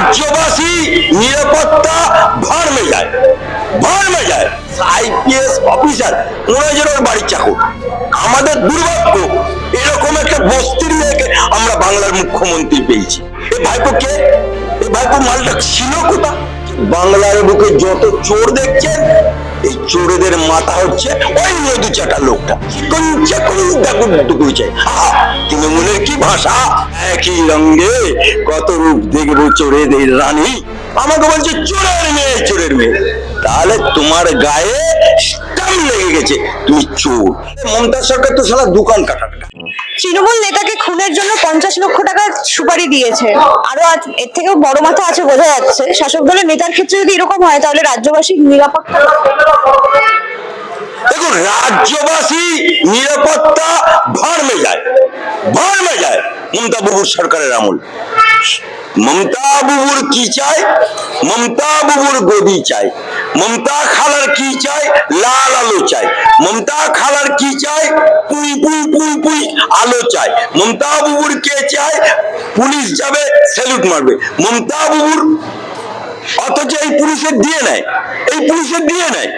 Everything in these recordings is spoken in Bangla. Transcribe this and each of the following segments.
রাজ্যবাসী নিরাপত্তা ভার মে যায়, ভার মে যায়। আইপিএস অফিসার ওনাজনের বাড়ির চাকর, আমাদের দুর্ভাগ্য, এরকম একটা বস্তির মেয়েকে আমরা বাংলার মুখ্যমন্ত্রী পেয়েছি। এ ভাইপো কে? এ ভাইপো মালটা ছিল কোথা বাংলার বুকে যত চোর দেখছেন এই চোরেদের মাথা হচ্ছে ওই মধু চাটা লোকটা। তৃণমূলের কি ভাষা? একই রঙে কত রূপ দেখব চোরেদের রানী? আমাকে বলছে চোরের মেয়ে চোরের মেয়ে। তাহলে তোমার গায়ে স্টাম লেগে গেছে। তুমি চোর। মমতা সরকার তো সারা দোকান কাটা তৃণমূল নেতাকে খুনের জন্য পঞ্চাশ লক্ষ টাকা সুপারি দিয়েছে। আরও এর থেকেও বড় মাথা আছে বোঝা যাচ্ছে। শাসক দলের নেতার ক্ষেত্রে যদি এরকম হয় তাহলে রাজ্যবাসী নিরাপত্তা দেখুন রাজ্যবাসী নিরাপত্তা ভার মে যায় ভার মে যায় মমতা বাবুর সরকারের আমল। মমতা বাবুর কি চায় মমতা বাবুর গদি চাই। মমতা খালার কি চায় লাল আলো চাই। মমতা খালার কি চায় পুই পুই পুই পুই আলো চায় মমতা বাবুর কে চায় পুলিশ যাবে স্যালুট মারবে। মমতা বাবুর অথচ এই পুলিশের দিয়ে নেয় এই পুলিশের দিয়ে নেয়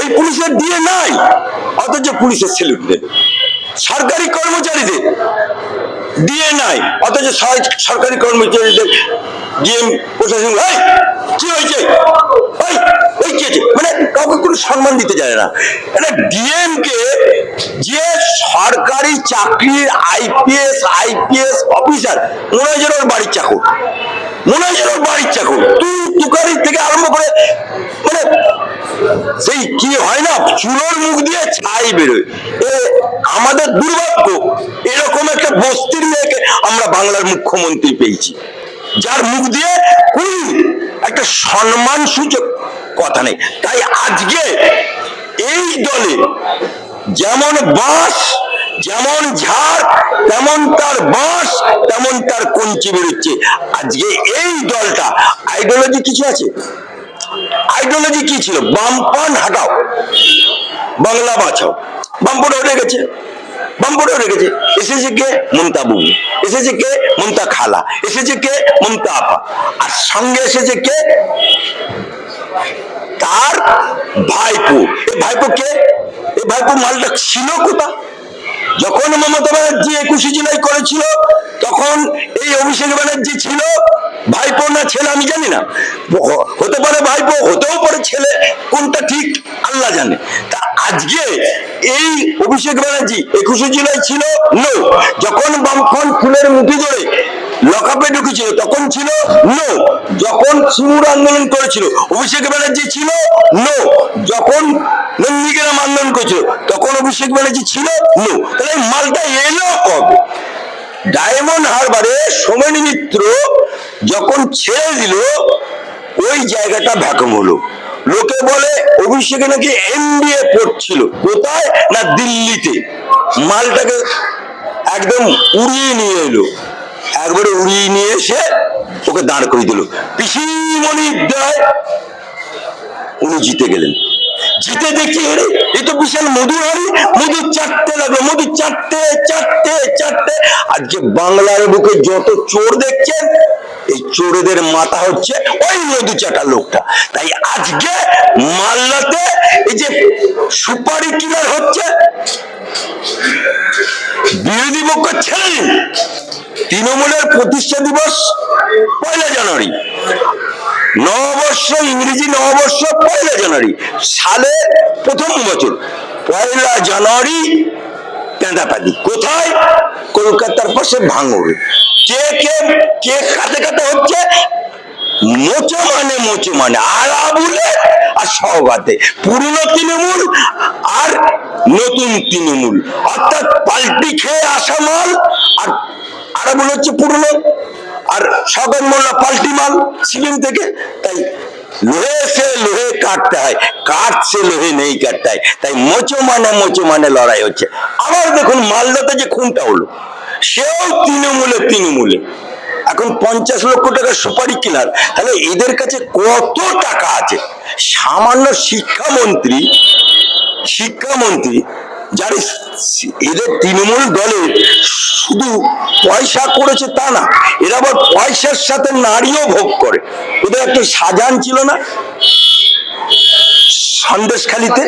এই পুলিশের দিয়ে নাই। অথচ পুলিশের সেলুট দেবে। সরকারি কর্মচারীদের দিয়ে নাই। অথচ সরকারি কর্মচারীদের ডিএম প্রশাসন, এই, কি হয়েছে? এই এই কি হয়েছে? মানে কাউকে কোনো সম্মান দিতে জানে না। এটা ডিএম কে যে সরকারি চাকরির আইপিএস আইপিএস অফিসার, মনে হয় যেন ওর বাড়ির চাকর। মনে হয় যেন ওর বাড়ির চাকর। তুই তুকারি থেকে আরম্ভ করে মানে সেই কি হয় না? চুলোর মুখ দিয়ে ছাই বেরোয়। এ, আমাদের দুর্ভাগ্য, এরকম একটা বস্তির মেয়েকে আমরা বাংলার মুখ্যমন্ত্রী পেয়েছি। যার মুখ দিয়ে কোন একটা সম্মান সূচক কথা নেই। তাই আজকে এই দলে যেমন বাঁশ, যেমন ঝাড়, তেমন তার বাঁশ, তেমন তার কঞ্চি বেরোচ্ছে। আজকে এই দলটা আইডিওলজি কিছু আছে? আইডিওলজি কি ছিল? বামপান হাটাও। বাংলা বাঁচাও বামপড়ে উঠে গেছে। বামপড়ে উঠে গেছে। এসেছে কে? মমতা বুবু এসেছে কে? মমতা খালা। এসেছে কে? মমতা আপা। আর সঙ্গে এসেছে কে? তার ভাইপো। এ ভাইপো কে? এ ভাইপো মালটা ছিল কোথা যখন মমতা ব্যানার্জি একুশে জুলাই করেছিল, তখন এই অভিষেক ব্যানার্জি ছিল ভাইপো না ছেলে আমি জানি না। হতে পারে ভাইপো, হতেও পারে ছেলে, কোনটা ঠিক আল্লাহ জানে। তা আজকে এই অভিষেক ব্যানার্জি একুশে জুলাই ছিল, নো। যখন বামফ্রন্ট ফুলের মুঠি ধরে লকআপে ঢুকেছিল, তখন ছিল, নো। যখন সিঙ্গুর আন্দোলন করেছিল, অভিষেক ব্যানার্জি ছিল, নো। যখন নন্দীগ্রাম আন্দোলন করেছিল, তখন অভিষেক ব্যানার্জি ছিল, নো। তাহলে মালটা এলো কবে? ডায়মন্ড হারবারে সোমেন মিত্র যখন ছেড়ে দিল, ওই জায়গাটা ভ্যাকুম হলো। লোকে বলে, অভিষেকে নাকি এমবিএ পড়ছিল। কোথায়? না দিল্লিতে। মালটাকে একদম উড়িয়ে নিয়ে এলো। একবারে উড়িয়ে নিয়ে এসে ওকে দাঁড় করে দিল। পিসিমণির দেয় উনি জিতে গেলেন। জিতে দেখি আরে, এ তো বিশাল মধু হারি মধু চাটতে লাগল, মধু চাটতে চাটতে চাটতে। আজকে বাংলার বুকে যত চোর দেখছেন, এই চোরেদের মাথা হচ্ছে ওই মধু চাটা লোকটা। তাই আজকে মাল্লাতে এই যে সুপারি কিলার হচ্ছে, বিরোধী পক্ষ ছেড়ে তৃণমূলের প্রতিষ্ঠা দিবস পয়লা জানুয়ারি। নববর্ষ, ইংরেজি নববর্ষ, পয়লা জানুয়ারি। সালে প্রথম বছর, পয়লা জানুয়ারি পেঁদাপাদি কোথায়? কলকাতার পাশে ভাঙড় কে কে কে কাতে কাতে হচ্ছে? মোচো মানে মোচো মানে আর আবুলে আর সহগাতে পুরনো তৃণমূল আর নতুন তৃণমূল। অর্থাৎ পাল্টি খেয়ে আসা মাল আর আরাবুল হচ্ছে পুরনো। আর সগন মোল্লা পাল্টি মাল সিকিম থেকে, তাই লোহে সে লোহে কাটতে হয় সে লোহে নেই কাটতে হয়, তাই মোচো মানে মোচো মানে লড়াই হচ্ছে। আবার দেখুন মালদাতে যে খুনটা হলো, সেও তৃণমূলে তৃণমূলে। এখন পঞ্চাশ লক্ষ টাকা সুপারি কিনার, তাহলে এদের কাছে কত টাকা আছে? সামান্য শিক্ষামন্ত্রী শিক্ষামন্ত্রী যার এদের তৃণমূল দলে শুধু পয়সা করেছে তা না, এরা আবার পয়সার সাথে নারীও ভোগ করে। ওদের একটা সাজান ছিল না? সন্দেশখালিতে?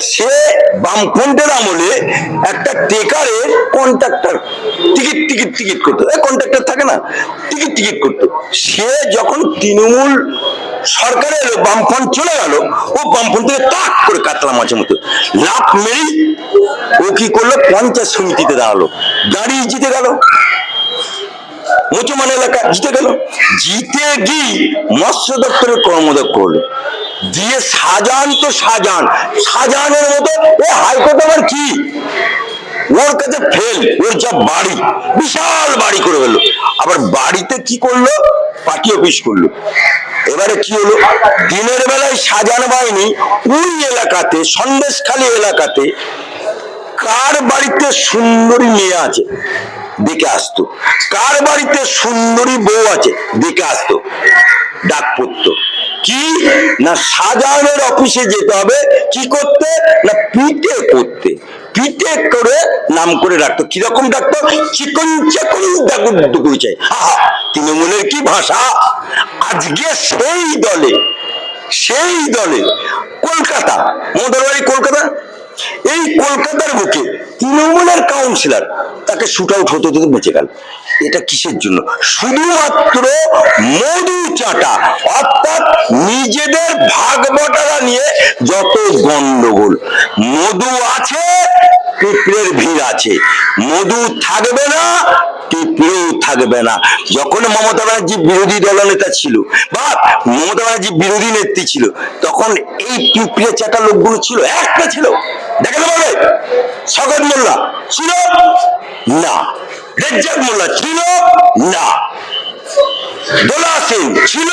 সে বামফ্রন্টের আমলে একটা টেকারের কন্ট্রাক্টর টিকিট টিকিট টিকিট করতো। কন্ট্রাক্টর থাকে না, টিকিট টিকিট করতো। সে যখন তৃণমূল সরকারে এলো, বামফ্রন্ট চলে গেল, ও বামফ্রন্ট থেকে তাক করে কাতলা মাছের মতো। লাফ মেরেই ও কি করল? পঞ্চায়েত সমিতিতে দাঁড়াল। গাড়ি জিতে গেল। মুচুমান এলাকা জিতে গেল। জিতে গিয়ে মৎস্য দপ্তরের কর্মদক্ষ হলো। দিয়ে সাজান তো সাজান। সাজানের মতো ও হাইকোর্ট আবার কি? ওর কাছে ফেল, ওর যা বাড়ি, বিশাল বাড়ি করে ফেলল। আবার বাড়িতে কি করল? পার্টি অফিস করল। এবারে কি হলো? দিনের বেলায় সাজান বাহিনী ওই এলাকাতে, সন্দেশখালী এলাকাতে কার বাড়িতে সুন্দরী মেয়ে আছে? দেখে আসতো। কার বাড়িতে সুন্দরী বউ আছে? দেখে আসতো। ডাক পড়তো কি? না সাজানের অফিসে যেতে হবে, কি করতে? না পিঠে করতে। পিঠে করে নাম করে রাখতো। কীরকম ডাকতো চিকন চাকন ডাকুর ডুকুর চাই। তৃণমূলের কি ভাষা? আজকে সেই দলে সেই দলে কলকাতা মমতার বাড়ি কলকাতা? এই কলকাতার বুকে তৃণমূলের কাউন্সিলর তাকে শুট আউট হতে হতে বেঁচে গেল। এটা কিসের জন্য? শুধুমাত্র মধু চাটা, অর্থাৎ নিজেদের ভাগ বটারা নিয়ে যত গন্ডগোল। মধু আছে, পিঁপড়ের ভিড় আছে। মধু থাকবে না, পিঁপড়েও থাকবে না। যখন মমতা ব্যানার্জি বিরোধী দলনেতা ছিল, বা মমতা ব্যানার্জি বিরোধী নেত্রী ছিল, তখন এই পিঁপড়ে চাটা লোকগুলো ছিল, একটা ছিল। দেখাতে পারবে? স্বাগত মোল্লা। ছিল না। রেজ্জাক মোল্লা ছিল না। দোলা সেন ছিল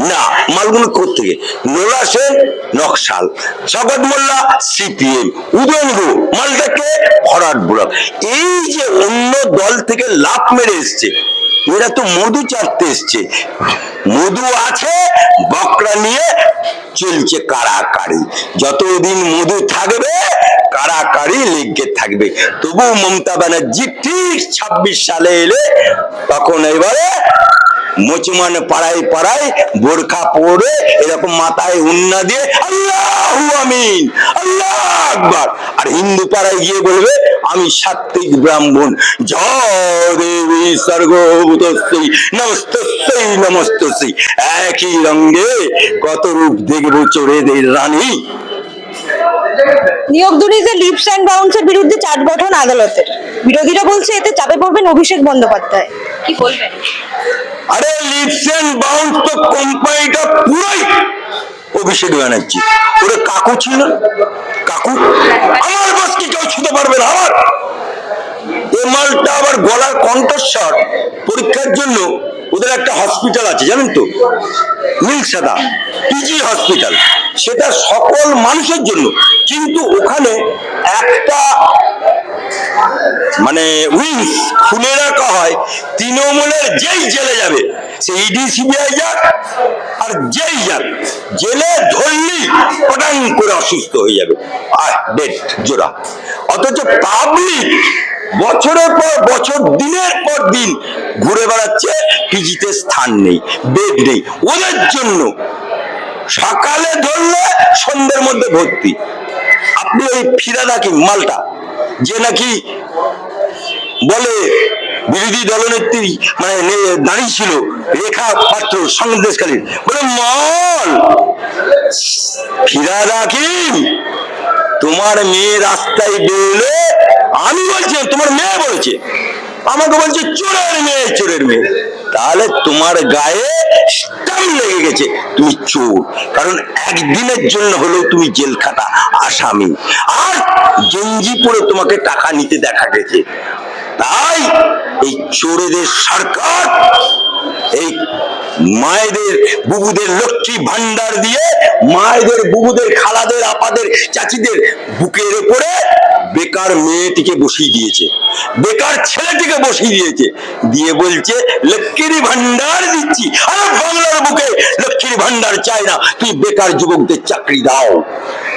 না। মালগুলো থেকে নোলা সেন, নকশাল। স্বাগত মোল্লা, সিপিএম। উদয়ন গো মালটাকে ফরাট ব্লক এই যে অন্য দল থেকে লাভ মেরে এসছে এরা তো মধু চাটতে এসছে। মধু আছে, বকরা নিয়ে চলছে কারাকারি। যতদিন মধু থাকবে, কারাকারি লেগে থাকবে। তবু মমতা ব্যানার্জি ঠিক ছাব্বিশ সালে এলে তখন এবারে মুচমান পাড়ায় পাড়ায় বোরখা পরে এরকম মাথায় উন্না দিয়ে আল্লাহ আমিন আল্লাহ আকবার। আর হিন্দু পাড়ায় গিয়ে বলবে আমি সাত্বিক ব্রাহ্মণ। জয় দেবী স্বর্গভূতস্যই নমস্তস্যই নমস্তস্যই একই রঙ্গে কত রূপ দেখব চোরেদের রানী। নিয়োগ দুর্নীতিতে লিপস অ্যান্ড বাউন্সের বিরুদ্ধে চার্জ গঠন আদালতের। বিরোধীরা বলছে এতে চাপে পড়বেন অভিষেক বন্দ্যোপাধ্যায়। কি বলবেন? আরে লিপস বাউন্স তো কোম্পানিটা পুরোই অভিষেক ব্যানার্জি। ওরে কাকু ছিল? কাকু? আমার বাস কি কেউ ছুতে পারবে না? আমার? এ মালটা আবার গলার কণ্ঠস্বর। পরীক্ষার জন্য ওদের একটা হসপিটাল আছে, জানেন তো? নীল সাদা পিজি হসপিটাল সেটা সকল মানুষের জন্য। কিন্তু ওখানে একটা মানে উইংস খুলে রাখা হয়, তৃণমূলের যেই জেলে যাবে, সে ইডি সিবিআই যাক আর যেই যাক, জেলে ধরলি, পটাং করে অসুস্থ হয়ে যাবে। আর ডেট জোড়া। অথচ পাবলিক বছরের পর বছর, দিনের পর দিন ঘুরে বেড়াচ্ছে, পিজিতে স্থান নেই, বেড নেই। ওদের জন্য সকালে ধরলে সন্ধ্যের মধ্যে ভর্তি। আপনি ওই ফিরা নাকি মালটা, যে নাকি বলে বিরোধী দলনেত্রী মানে দাঁড়িয়ে ছিল, রেখা পাত্র সন্দেশকালীন বলে, মল, ফিরা রাখিম তোমার মেয়ে রাস্তায় বেরোলে আমি বলছি, তোমার মেয়ে বলেছে। আমাকে বলছে, চোরের মেয়ে চোরের মেয়ে। তাহলে তোমার গায়ে লেগে গেছে, তুমি চোর। কারণ একদিনের জন্য হলেও তুমি জেল খাটা আসামি। আর গেঞ্জি পরে তোমাকে টাকা নিতে দেখা গেছে। তাই এই চোরেদের সরকার, এই মায়েদের, বুবুদের লক্ষ্মী ভান্ডার দিয়ে মায়েদের, বুবুদের, খালাদের, আপাদের, চাচিদের বুকের উপরে বেকার মেয়েটিকে বসিয়ে দিয়েছে। বেকার ছেলেটিকে বসিয়ে দিয়েছে। দিয়ে বলছে, লক্ষ্মীর ভান্ডার দিচ্ছি। আরে বাংলার বুকে লক্ষ্মীর ভান্ডার চাই না। তুমি বেকার যুবকদের চাকরি দাও।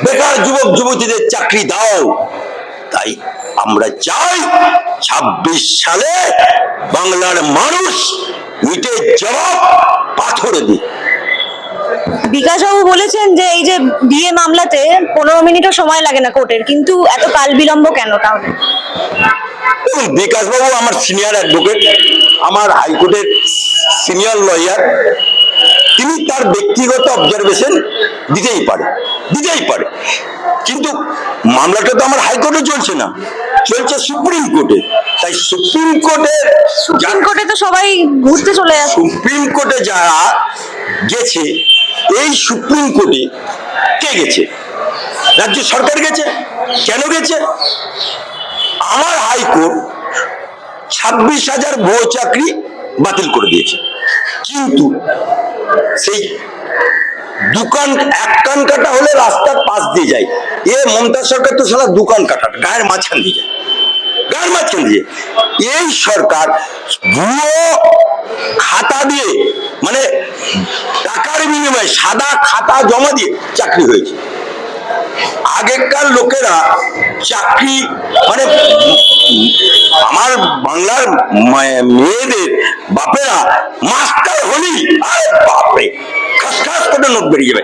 বেকার যুবক যুবতীদের চাকরি দাও। তাই আমরা চাই ছাব্বিশ সালে বাংলার মানুষ ইটের জবাব পাথরে দিই বিকাশবাবু বলেছেন যে এই যে বিয়ে মামলাতে পনেরো মিনিটও সময় লাগে না কোর্টের, কিন্তু এত কাল বিলম্ব কেন তাহলে? বিকাশবাবু আমার সিনিয়র অ্যাডভোকেট, আমার হাইকোর্টের সিনিয়র লয়ার, তিনি তার ব্যক্তিগত অবজারভেশন দিতেই পারে দিতেই পারে। কিন্তু মামলাটা তো আমার হাইকোর্টে চলছে না। চলছে সুপ্রিম কোর্টে। তাই সুপ্রিম কোর্টের সুপ্রিম কোর্টে তো সবাই ঘুরতে চলে যাচ্ছে। সুপ্রিম কোর্টে যারা গেছে এই সুপ্রিম কোর্টে কে গেছে? রাজ্য সরকার গেছে? কেন গেছে? আমার হাইকোর্ট ছাব্বিশ হাজার ভুয়ো চাকরি বাতিল করে দিয়েছে। কিন্তু সেই দোকান এক কান কাটা হলে রাস্তার পাশ দিয়ে যায়। এ মমতা সরকার তো সারা দোকান কাটা গায়ের মাঝখান দিয়ে যায়। গায়ের মাঝখান দিয়ে এই সরকার ভুয়ো খাতা দিয়ে মানে টাকার বিনিময়ে সাদা খাতা জমা দিয়ে চাকরি হয়েছে। আগেকার লোকেরা চাকরি মানে আমার বাংলার মেয়েদের বাপেরা মাস্টার হলি আরে বাপরে, খাস খাস করে নোট বেরিয়ে যাবে।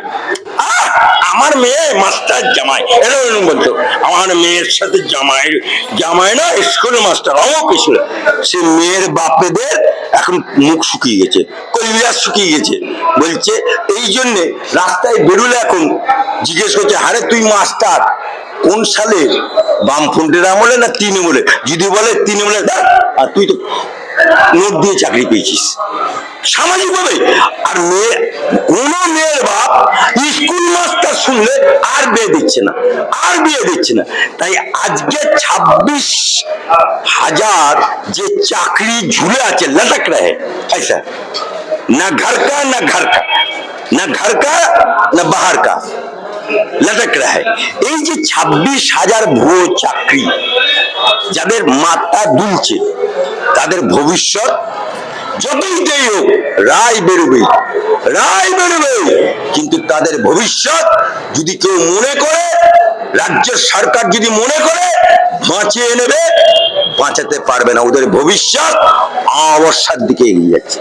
আমার মেয়ে মাস্টার জামাই। এরকম বলতো আমার মেয়ের সাথে জামাই জামাই না স্কুলের মাস্টার অমক স্কুলে সে মেয়ের বাপেদের এখন মুখ শুকিয়ে গেছে কলিয়া শুকিয়ে গেছে। বলছে এই জন্যে রাস্তায় বেরোলে এখন জিজ্ঞেস করছে হারে তুই মাস্টার কোন সালে? বামফ্রন্টের আমলে না তৃণমূলে? যদি বলে তৃণমূলে "ধ্যাৎ, আর তুই তো নোট দিয়ে চাকরি পেয়েছিস। সামাজিক ভাবে আর মেয়ে, কোন মেয়ের বাপ স্কুল মাস্টার শুনলে আর বিয়ে দিচ্ছে না, আর বিয়ে দিচ্ছে না। তাই আজকে ছাব্বিশ হাজার যে চাকরি ঝুলে আছে লটক রহে ऐसा না ঘর কা না ঘর কা না ঘর কা না বাহার কা লটক রহে। এই যে ছাব্বিশ হাজার ভুয়ো চাকরি, যাদের মাথা দুলছে, তাদের ভবিষ্যৎ যতই দেই হোক, রায় বেরোবে। রায় বেরোবে। কিন্তু তাদের ভবিষ্যৎ যদি কেউ মনে করে, রাজ্যের সরকার যদি মনে করে, বাঁচিয়ে নেবে, বাঁচাতে পারবে না। ওদের ভবিষ্যৎ অবস্যার দিকে এগিয়ে যাচ্ছে।